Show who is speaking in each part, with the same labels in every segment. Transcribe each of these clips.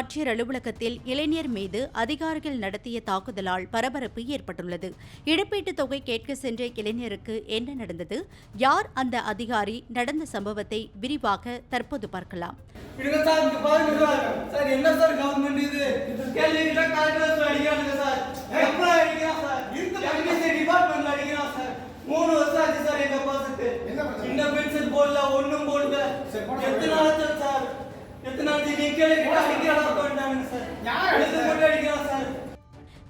Speaker 1: ஆட்சியர் அலுவலகத்தில் இளைஞர் மீது அதிகாரிகள் நடத்திய தாக்குதலால் பரபரப்பு ஏற்பட்டுள்ளது. இழப்பீட்டுத் தொகை கேட்க சென்ற இளைஞருக்கு என்ன நடந்தது? யார் அந்த அதிகாரி? நடந்த சம்பவத்தை விரிவாக தற்போது பார்க்கலாம்.
Speaker 2: என்ன மூணு வருஷம் ஆச்சு சார் எங்க பாசத்து இந்த பென்ஷன் போடல ஒண்ணும் போடல. எத்தனை நாள் நீ கேள்வி கிட்ட அடிக்கிறான் பண்ணிட்டானுங்க சார் எழுத்து போட்டு அடிக்கிறான் சார்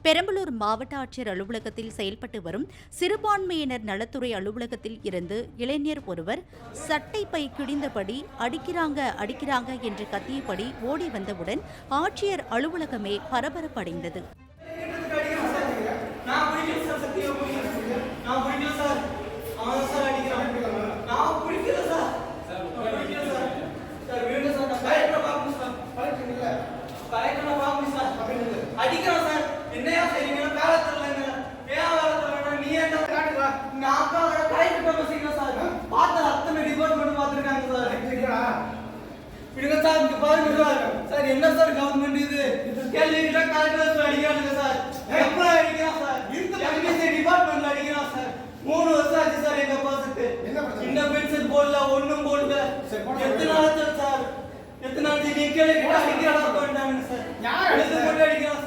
Speaker 1: பெரம்பலூர் மாவட்ட ஆட்சியர் அலுவலகத்தில் செயல்பட்டு வரும் சிறுபான்மையினர் நலத்துறை அலுவலகத்தில் இருந்து இளைஞர் ஒருவர் சட்டை பை கிழிந்தபடி அடிக்கிறாங்க அடிக்கிறாங்க என்று கத்தியபடி ஓடி வந்தவுடன் ஆட்சியர் அலுவலகமே பரபரப்படைந்தது
Speaker 2: நான் பிடிக்கல சார் சத்தியம் பிடிக்கல நான் பிடிக்கல சார் அவன் சார் அடிக்கிறான் நான் பிடிக்கல சார் நான் பிடிக்கல சார் சார் வேணும் சார் நான் கலெக்டரை பார்க்கணும் சார் கலெக்டரை பார்க்கணும் சார் அடிக்கிறான் சார். என்னையா செய்றீங்க வேலை தரலங்க ஏன் வேலை தரலன்னா நீ என்ன காட்டுவா நான் அக்கா கலெக்டர் பேசுறீங்க சார். பார்த்த அத்தனை டிபார்ட்மெண்ட் பார்த்துருக்காங்க சார். இடுங்க சார் இங்க பாருங்க சார். சார் என்ன சார் கவர்மெண்ட் இது? கேள்வி கிட்ட அடிக்கிறானுங்க சார். எப்ப அடிக்கிறான் சார்? எம்பிசி டிபார்ட்மெண்ட்ல அடிக்கிறான் சார். மூணு வருஷம் ஆச்சு சார் எங்க பாசத்து இந்த பென்ஷன் போடல ஒண்ணும் போடல. எத்தனை நாள் சார்? எத்தனை நாள் நீ கேள்வி பண்ணிட்டானுங்க சார். எழுத்து போட்டு அடிக்கிறான்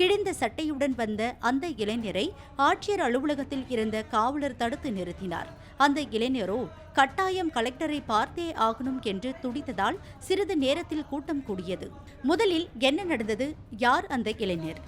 Speaker 1: கிழிந்த சட்டையுடன் வந்த அந்த இளைஞரை ஆட்சியர் அலுவலகத்தில் இருந்த காவலர் தடுத்து நிறுத்தினார். அந்த இளைஞரோ கட்டாயம் கலெக்டரை பார்த்தே ஆகணும் என்று துடித்ததால் சிறிது நேரத்தில் கூட்டம் கூடியது. முதலில் என்ன நடந்தது? யார் அந்த இளைஞர்?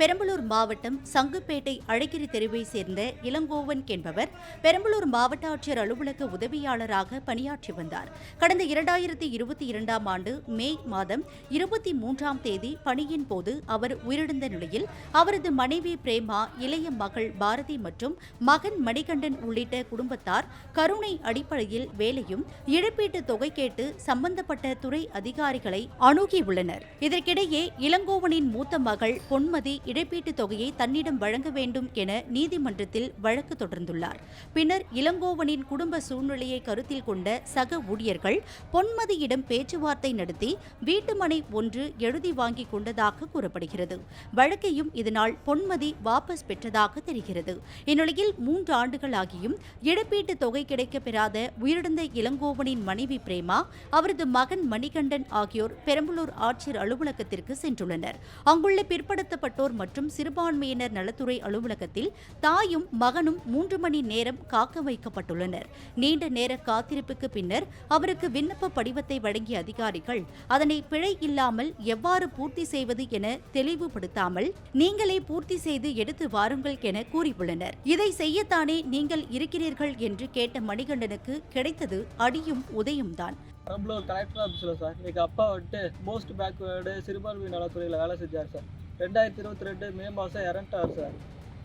Speaker 1: பெரம்பலூர் மாவட்டம் சங்குப்பேட்டை அழகிரி தெருவை சேர்ந்த இளங்கோவன் என்பவர் பெரம்பலூர் மாவட்ட ஆட்சியர் அலுவலக உதவியாளராக பணியாற்றி வந்தார். கடந்த இரண்டாயிரத்தி இருபத்தி இரண்டாம் ஆண்டு மே மாதம் இருபத்தி மூன்றாம் தேதி பணியின் போது அவர் உயிரிழந்த நிலையில் அவரது மனைவி பிரேமா இளைய மகள் பாரதி மற்றும் மகன் மணிகண்டன் உள்ளிட்ட குடும்பத்தார் கருணை அடிப்படையில் வேலையும் இழப்பீட்டு தொகை கேட்டு சம்பந்தப்பட்ட துறை அதிகாரிகளை அணுகியுள்ளனர். இதற்கிடையே இளங்கோவனின் மூத்த மகள் பொன்மதி இழப்பீட்டுத் தொகையை தன்னிடம் வழங்க வேண்டும் என நீதிமன்றத்தில் வழக்கு தொடர்ந்துள்ளார். பின்னர் இளங்கோவனின் குடும்ப சூழ்நிலையை கருத்தில் கொண்ட சக ஊழியர்கள் பொன்மதியிடம் பேச்சுவார்த்தை நடத்தி வீட்டுமனை ஒன்று எழுதி வாங்கிக் கொண்டதாக கூறப்படுகிறது. வழக்கையும் இதனால் பொன்மதி வாபஸ் பெற்றதாக தெரிகிறது. இந்நிலையில் மூன்று ஆண்டுகளாகியும் இழப்பீட்டுத் தொகை கிடைக்கப் பெறாத உயிரிழந்த இளங்கோவனின் மனைவி பிரேமா அவரது மகன் மணிகண்டன் ஆகியோர் பெரம்பலூர் ஆட்சியர் அலுவலகத்திற்கு சென்றுள்ளனர். அங்குள்ள பிற்படுத்தப்பட்டோர் மற்றும் சிறுபான்மையினர் நலத்துறை அலுவலகத்தில் தாயும் மகனும் மூன்று மணி நேரம் காக்க வைக்கப்பட்டுள்ளனர். நீண்ட நேர காத்திருப்புக்கு பின்னர் அவருக்கு விண்ணப்ப படிவத்தை வழங்கிய அதிகாரிகள் அதனை பிழை இல்லாமல் எவ்வாறு பூர்த்தி செய்வது என தெளிவுபடுத்தாமல் நீங்களே பூர்த்தி செய்து எடுத்து வாருங்கள் என கூறியுள்ளனர். இதை செய்யத்தானே நீங்கள் இருக்கிறீர்கள் என்று கேட்ட மணிகண்டனுக்கு கிடைத்தது அடியும் உதையும் தான்
Speaker 3: பெரம்பலூர் கலெக்டர் ஆஃபீஸில் சார் எங்கள் அப்பா வந்துட்டு மோஸ்ட் பேக்வேர்டு சிறுபான்மை நலத்துறையில் வேலை செஞ்சார் சார் ரெண்டாயிரத்தி இருபத்தி ரெண்டு மே மாதம் இறந்துட்டார் சார்.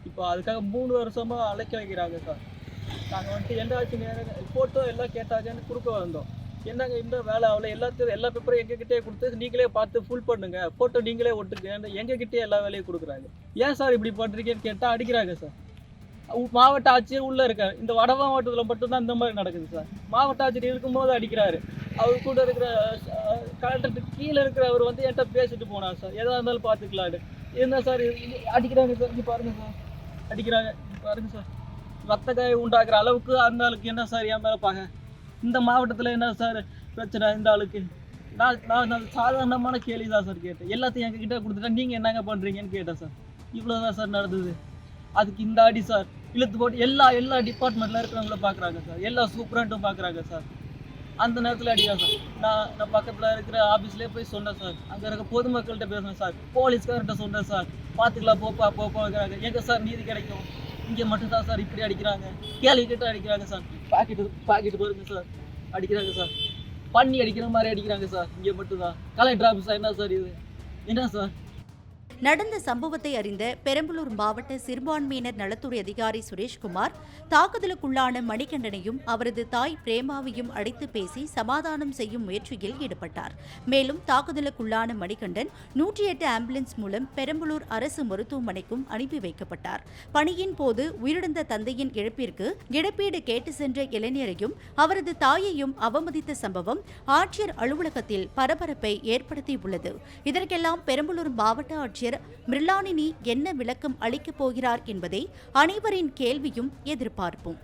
Speaker 3: இப்போ அதுக்காக மூணு வருஷமாக அழைக்க வைக்கிறாங்க சார். நாங்கள் வந்துட்டு எந்த ஆச்சு நேரம் ஃபோட்டோ எல்லாம் கேட்டாங்கன்னு கொடுக்க வந்தோம். என்னங்க இந்த வேலை? அவ்வளோ எல்லாத்தையும் எல்லா பேப்பரும் எங்ககிட்டயே கொடுத்து நீங்களே பார்த்து ஃபுல் பண்ணுங்க. ஃபோட்டோ நீங்களே ஒட்டுங்க எங்ககிட்டயே எல்லா வேலையும் கொடுக்குறாங்க. ஏன் சார் இப்படி பண்ணுறீங்கன்னு கேட்டால் அடிக்கிறாங்க சார். உ- மாவட்ட ஆட்சியர் உள்ளே இருக்கார். இந்த வட மாவட்டத்தில் மட்டும்தான் இந்த மாதிரி நடக்குது சார். மாவட்ட ஆட்சியர் இருக்கும்போது அடிக்கிறாரு. அவர் கூட இருக்கிற கலெக்டருக்கு கீழே இருக்கிறவர் வந்து என்கிட்ட பேசிட்டு போனார் சார். எதாக இருந்தாலும் பார்த்துக்கலான்னு என்ன சார் அடிக்கிறாங்க சார். இங்கே பாருங்கள் சார். அடிக்கிறாங்க. பாருங்கள் சார். ரத்த காயம் உண்டாக்குற அளவுக்கு அந்த ஆளுக்கு என்ன சார் என் மேலே பார்க்க இந்த மாவட்டத்தில் என்ன சார் பிரச்சனை இந்த ஆளுக்கு? நான் நான் நான் சாதாரணமான கேள்வி தான் சார் கேட்டேன். எல்லாத்தையும் எங்ககிட்ட கொடுத்துட்டா நீங்கள் என்னங்க பண்ணுறீங்கன்னு கேட்டேன் சார். இவ்வளோ தான் சார் நடந்தது. அதுக்கு இந்த அடி சார். இழுத்து போட்டு எல்லா எல்லா டிபார்ட்மெண்ட்டில் இருக்கிறவங்கள பார்க்குறாங்க சார். எல்லா சூப்பரண்ட்டும் பார்க்குறாங்க சார். அந்த நேரத்தில் அடிக்கிறேன் சார். நான் நான் பக்கத்தில் இருக்கிற ஆஃபீஸ்லேயே போய் சொன்னேன் சார். அங்கே இருக்க பொதுமக்கள்கிட்ட பேசுனேன் சார். போலீஸ்கார்கிட்ட சொன்னேன் சார். பார்த்துக்கலாம் போப்பா போப்பாங்கிறாங்க எங்கே சார் நீதி கிடைக்கும்? இங்கே மட்டும்தான் சார் இப்படி அடிக்கிறாங்க. கேள்வி கேட்டு அடிக்கிறாங்க சார். பாக்கெட்டு பாக்கெட்டு பாருங்க சார். அடிக்கிறாங்க சார். பண்ணி அடிக்கிற மாதிரி அடிக்கிறாங்க சார். இங்கே மட்டும்தான். கலெக்டர் ஆஃபீஸாக என்ன சார் இது? என்ன சார்?
Speaker 1: நடந்த சம்பவத்தை அறிந்த பெரம்பலூர் மாவட்ட சிறுபான்மையினர் நலத்துறை அதிகாரி சுரேஷ்குமார் தாக்குதலுக்குள்ளான மணிகண்டனையும் அவரது தாய் பிரேமாவையும் அடைத்து பேசி சமாதானம் செய்யும் முயற்சியில் ஈடுபட்டார். மேலும் தாக்குதலுக்குள்ளான மணிகண்டன் நூற்றி எட்டு ஆம்புலன்ஸ் மூலம் பெரம்பலூர் அரசு மருத்துவமனைக்கும் அனுப்பி வைக்கப்பட்டார். பணியின் போது உயிரிழந்த தந்தையின் இழப்பிற்கு இழப்பீடு கேட்டு சென்ற இளைஞரையும் அவரது தாயையும் அவமதித்த சம்பவம் ஆட்சியர் அலுவலகத்தில் பரபரப்பை ஏற்படுத்தியுள்ளது. இதற்கெல்லாம் பெரம்பலூர் மாவட்ட ஆட்சியர் மிர்லானினி என்ன விளக்கம் அளிக்கப் போகிறார் என்பதை அனைவரின் கேள்வியும் எதிர்பார்ப்போம்.